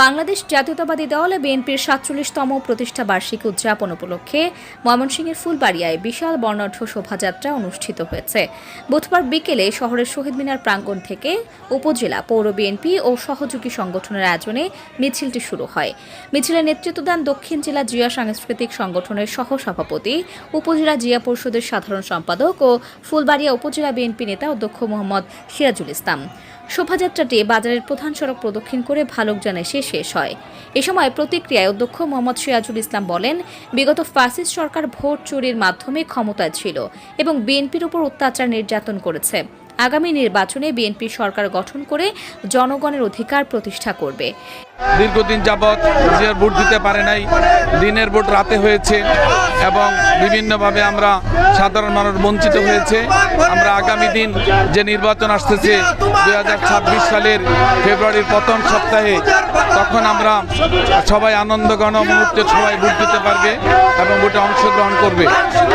বাংলাদেশ জাতীয়তাবাদী দল বিএনপির সাতচল্লিশতম প্রতিষ্ঠা বার্ষিকী উদযাপন উপলক্ষে ময়মনসিংহের ফুলবাড়িয়ায় বিশাল বর্ণাঢ্য শোভাযাত্রা অনুষ্ঠিত হয়েছে। বুধবার বিকেলে শহরের শহীদ মিনার প্রাঙ্গণ থেকে উপজেলা পৌর বিএনপি ও সহযোগী সংগঠনের আয়োজনে মিছিলটি শুরু হয়। মিছিলের নেতৃত্ব দেন দক্ষিণ জেলা জিয়া সাংস্কৃতিক সংগঠনের সহসভাপতি, উপজেলা জিয়া পরিষদের সাধারণ সম্পাদক ও ফুলবাড়িয়া উপজেলা বিএনপি নেতা অধ্যক্ষ মোহাম্মদ সিরাজুল ইসলাম। শোভাযাত্রাটি বাজারের প্রধান সড়ক প্রদক্ষিণ করে ভালুকজান সে শেষ হয়। এ সময় প্রতিক্রিয়ায় অধ্যক্ষ মোহাম্মদ সিরাজুল ইসলাম বলেন, বিগত ফাসিস্ট সরকার ভোট চুরির মাধ্যমে ক্ষমতায় ছিল এবং বিএনপির উপর অত্যাচার নির্যাতন করেছে। আগামী নির্বাচনে বিএনপি সরকার গঠন করে জনগণের অধিকার প্রতিষ্ঠা করবে। দীর্ঘদিন যাবৎ যে ভোট দিতে পারে নাই, দিনের ভোট রাতে হয়েছে এবং বিভিন্নভাবে আমরা সাধারণ মানুষ বঞ্চিত হয়েছে। আমরা আগামী দিন যে নির্বাচন আসতেছে দু হাজার ছাব্বিশ সালের ফেব্রুয়ারির প্রথম সপ্তাহে তখন আমরা সবাই আনন্দঘন মুহূর্তে সবাই ভোট দিতে পারবে এবং ভোটে অংশগ্রহণ করবে।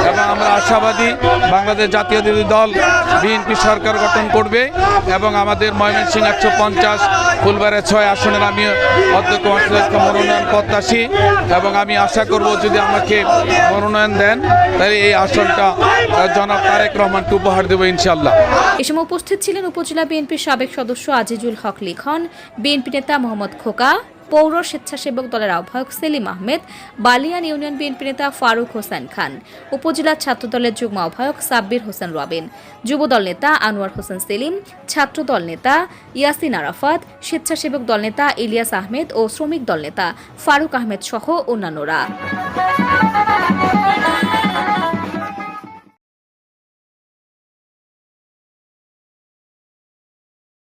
এবং আমরা আশাবাদী বাংলাদেশ জাতীয়তাবাদী দল, বিএনপি সরকার গঠন করবে এবং আমাদের ময়মনসিংহ একশো পঞ্চাশ ফুলবাড়িয়া ছয় আসনের আমি অধ্যক্ষ মহাসচিবকে মনোনয়ন প্রত্যাশী এবং আমি আশা করব যদি আমাকে মনোনয়ন দেন, তাহলে এই আসনটা জনাব তারেক রহমানকে উপহার দেবো ইনশাল্লাহ এ সময় উপস্থিত ছিলেন উপজেলা বিএনপির সাবেক সদস্য আজিজুল হক লিখন, বিএনপি নেতা মোহাম্মদ খোকা পৌর স্বেচ্ছাসেবক দলের আহ্বায়ক সেলিম আহমেদ, বালিয়ান ইউনিয়ন বিএনপি নেতা ফারুক হোসেন খান, উপজেলা ছাত্রদলের যুগ্ম আহ্বায়ক সাব্বির হোসেন রবিন, যুবদল নেতা আনোয়ার হোসেন সেলিম, ছাত্রদল নেতা ইয়াসিন আরাফাত, স্বেচ্ছাসেবক দল নেতা ইলিয়াস আহমেদ ও শ্রমিক দল নেতা ফারুক আহমেদ সহ অন্যান্যরা।